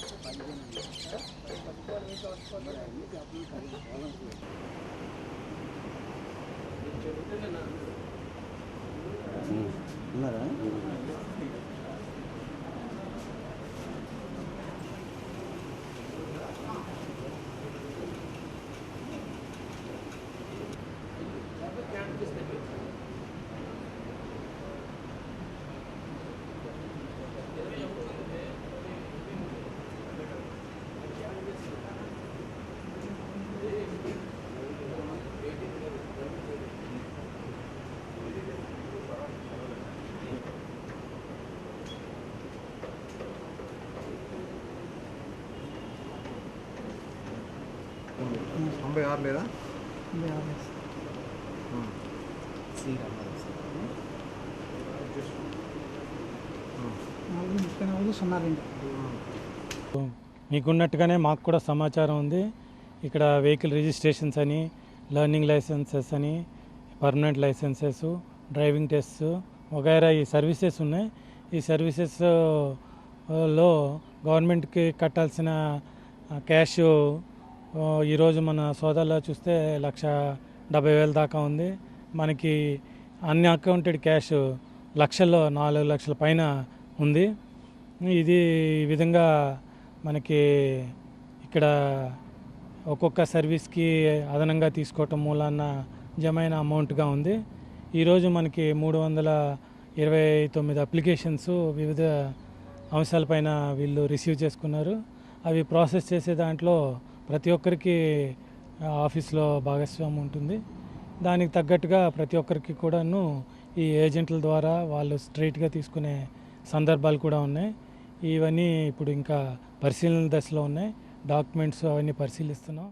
Thank you. తొంభై ఆరు లేదా? మీకున్నట్టుగానే మాకు కూడా సమాచారం ఉంది. ఇక్కడ వెహికల్ రిజిస్ట్రేషన్స్ అని లర్నింగ్ లైసెన్సెస్ అని పర్మనెంట్ లైసెన్సెస్ డ్రైవింగ్ టెస్ట్స్ వగైరా ఈ సర్వీసెస్ ఉన్నాయి. ఈ సర్వీసెస్లో గవర్నమెంట్కి కట్టాల్సిన క్యాష్ ఈరోజు మన సోదాలో చూస్తే లక్ష డెబ్బై వేల దాకా ఉంది. మనకి అన్ని అకౌంటెడ్ క్యాష్ లక్షల్లో నాలుగు లక్షల పైన ఉంది. ఇది ఈ విధంగా మనకి ఇక్కడ ఒక్కొక్క సర్వీస్కి అదనంగా తీసుకోవటం మూలాన జమైన అమౌంట్గా ఉంది. ఈరోజు మనకి మూడు వందల ఇరవై తొమ్మిది అప్లికేషన్స్ వివిధ అంశాలపైన వీళ్ళు రిసీవ్ చేసుకున్నారు. అవి ప్రాసెస్ చేసే దాంట్లో ప్రతి ఒక్కరికి ఆఫీస్లో భాగస్వామ్యం ఉంటుంది. దానికి తగ్గట్టుగా ప్రతి ఒక్కరికి కూడాను ఈ ఏజెంట్ల ద్వారా వాళ్ళు స్ట్రైట్గా తీసుకునే సందర్భాలు కూడా ఉన్నాయి. ఇవన్నీ ఇప్పుడు ఇంకా పరిశీలన దశలో ఉన్నాయి. డాక్యుమెంట్స్ అవన్నీ పరిశీలిస్తున్నాం.